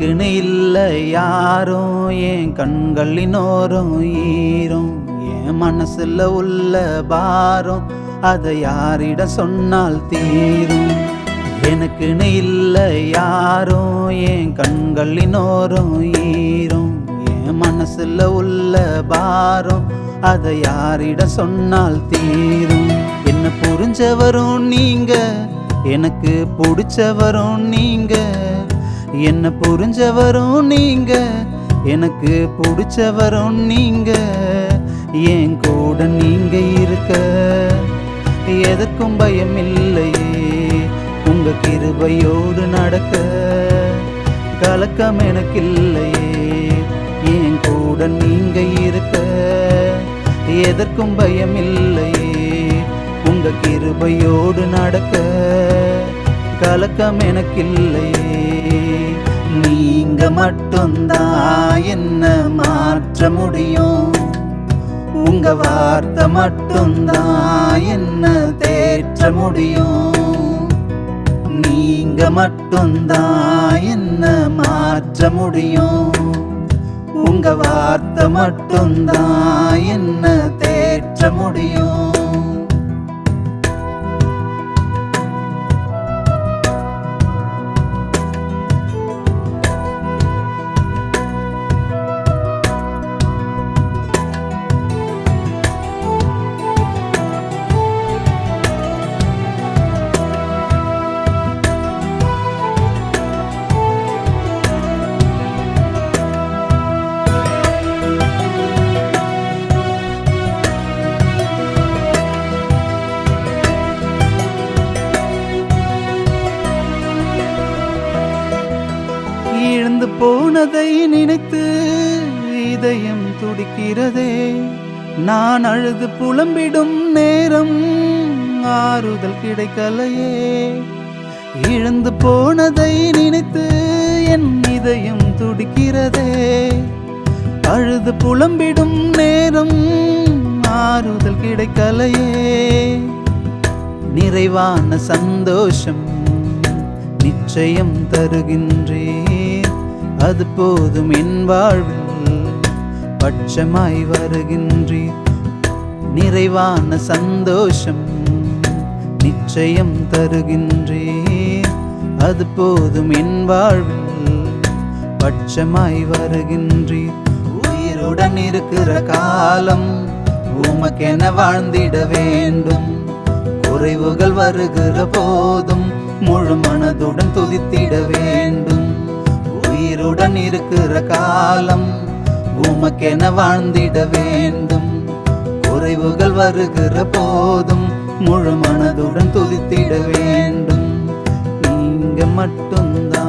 எனக்குன்னு இல்லை யாரும் என் கண்களினோரும் ஈரும். என் மனசுல உள்ள பாரம் அதை யாரிடம் சொன்னால் தீரும்? எனக்குன்னு இல்லை யாரும் என் கண்களினோரும் ஈரும். என் மனசுல உள்ள பாரம் அதை யாரிடம் சொன்னால் தீரும்? என்ன புரிஞ்சவரும் நீங்க எனக்கு பிடிச்சவரும் நீங்க. என்ன புரிஞ்சவரும் நீங்க? எனக்கு பிடிச்சவரும் நீங்க. என் கூட நீங்க இருக்க. எதற்கும் பயம் இல்லையே உங்க கிருபையோடு நடக்க. கலக்கம் எனக்கு இல்லையே என் கூட நீங்க இருக்க. எதற்கும் பயம் இல்லையே உங்க கிருபையோடு நடக்க. கலக்கம் எனக்கு நீங்க மட்டும்தான் என்ன மாற்ற முடியும்? உங்க வார்த்தை மட்டும்தான் என்ன தேற்ற முடியும்? நீங்க மட்டும்தான் என்ன மாற்ற முடியும்? உங்க வார்த்தை மட்டும்தான் என்ன தேற்ற முடியும்? போனதை நினைத்து இதயம் துடிக்கிறதே. நான் அழுது புலம்பிடும் நேரம் ஆறுதல் கிடைக்கலையே. இழந்து போனதை நினைத்து என் இதயம் துடிக்கிறதே. அழுது புலம்பிடும் நேரம் ஆறுதல் கிடைக்கலையே. நிறைவான சந்தோஷம் நிச்சயம் தருகின்றே. அது போதும் என் வாழ்வில். பட்சமாய் வருகின்றீர். நிறைவான சந்தோஷம் நிச்சயம் தருகின்றீர். அது போதும் என் வாழ்வில். பட்சமாய் வருகின்றீர். உயிருடன் இருக்கிற காலம் உமக்கென வாழ்ந்திட வேண்டும். குறைவுகள் வருகிற போதும் முழு மனதுடன் துதித்திட வேண்டும். உயிருடன் இருக்கிற காலம் உமக்கென வாழ்ந்திட வேண்டும். குறைவுகள் வருகிற போதும் முழு மனதுடன் துதித்திட வேண்டும். நீங்க மட்டும்தான்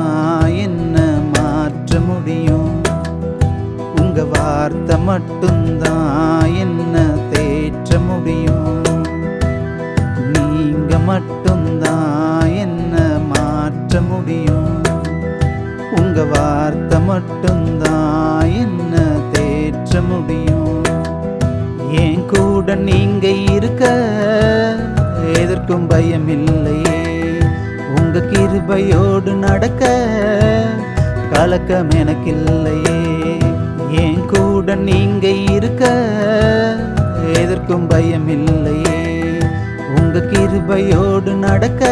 உங்க வார்த்தை மட்டும்தான் என்ன தேற்ற முடியும்? என் கூட நீங்க இருக்க எதற்கும் பயம் இல்லையே உங்க கிருபையோடு நடக்க கலக்கம் எனக்கு இல்லையே என் கூட நீங்க இருக்க எதற்கும் பயம் இல்லையே உங்க கிருபையோடு நடக்க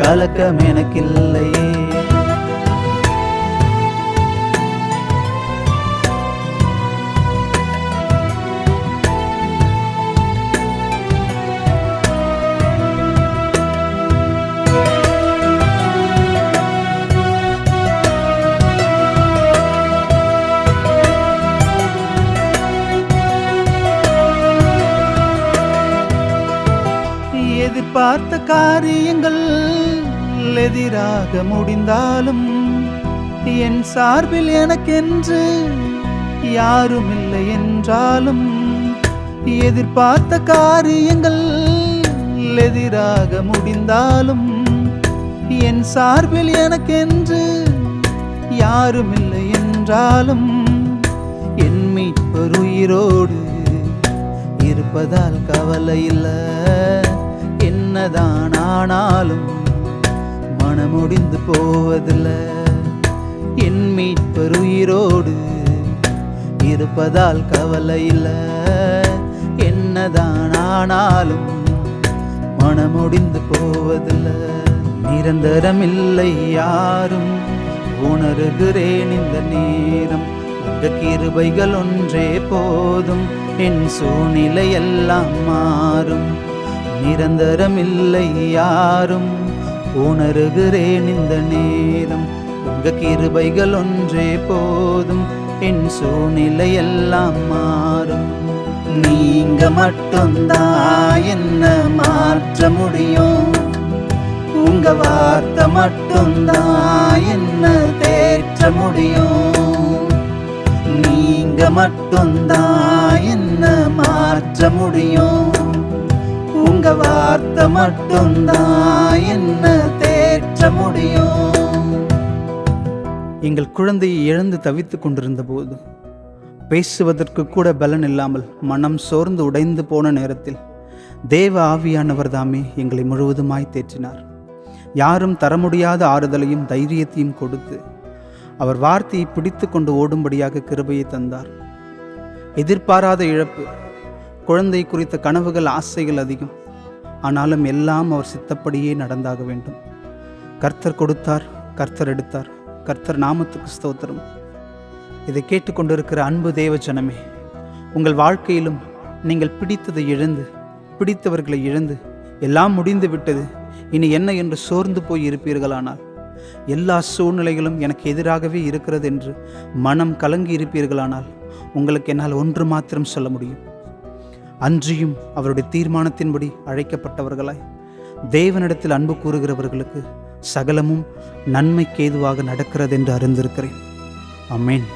கலக்கம் எனக்கு இல்லையே எதிர்பார்த்த காரியங்கள் எதிராக முடிந்தாலும் என் சார்பில் எனக்கென்று யாரும் இல்லை என்றாலும் எதிர்பார்த்த காரியங்கள் எதிராக முடிந்தாலும் என் சார்பில் எனக்கென்று யாரும் இல்லை என்றாலும் என் மீட்பர் உயிரோடு இருப்பதால் கவலை இல்லை. என்னதான் ஆனாலும் மனமுடிந்து போவதில்ல. என் மீட்பர் உயிரோடு இருப்பதால் கவலை இல்லை. என்னதான் ஆனாலும் மனமுடிந்து போவதில்லை. நிரந்தரமில்லை யாரும் உணர்கிறேன் இந்த நேரம். உங்க கிருபைகள் ஒன்றே போதும். என் சூழ்நிலை எல்லாம் மாறும். நிரந்தரம் இல்லை யாரும் உணர்கிறேன் இந்த நேரம். உங்க கிருபைகள் ஒன்றே போதும் என் சூழ்நிலை எல்லாம் மாறும். நீங்க மட்டும்தான் என்ன மாற்ற முடியும். உங்க வார்த்தை மட்டும்தான் என்ன தேற்ற முடியும். நீங்க மட்டும்தான் என்ன மாற்ற முடியும். உங்க வார்த்தை மட்டும்தான் என்ன தேற்ற முடியும்? எங்கள் குழந்தையை இழந்து தவித்துக் கொண்டிருந்த போது பேசுவதற்கு கூட பலன் இல்லாமல் மனம் சோர்ந்து உடைந்து போன நேரத்தில் தேவ ஆவியானவர் தாமே எங்களை முழுவதுமாய் தேற்றினார். யாரும் தர முடியாத ஆறுதலையும் தைரியத்தையும் கொடுத்து அவர் வார்த்தையை பிடித்து கொண்டு ஓடும்படியாக கிருபையை தந்தார். எதிர்பாராத இழப்பு குழந்தை குறித்த கனவுகள் ஆசைகள் அதிகம். ஆனாலும் எல்லாம் அவர் சித்தப்படியே நடந்தாக வேண்டும். கர்த்தர் கொடுத்தார் கர்த்தர் எடுத்தார். கர்த்தர் நாமத்துக்கு ஸ்தோத்திரம். இதை கேட்டுக்கொண்டிருக்கிற அன்பு தேவ ஜனமே உங்கள் வாழ்க்கையிலும் நீங்கள் பிடித்ததை இழந்து பிடித்தவர்களை இழந்து எல்லாம் முடிந்து விட்டது. இனி என்ன என்று சோர்ந்து போய் இருப்பீர்களானால் எல்லா சூழ்நிலைகளும் எனக்கு எதிராகவே இருக்கிறது என்று மனம் கலங்கி இருப்பீர்களானால் உங்களுக்கு என்னால் ஒன்று மாத்திரம் சொல்ல முடியும். அன்றியும் அவருடைய தீர்மானத்தின்படி அழைக்கப்பட்டவர்களாய் தேவனிடத்தில் அன்பு கூறுகிறவர்களுக்கு சகலமும் நன்மைக்கேதுவாக நடக்கிறது என்று அறிந்திருக்கிறேன். அமேன்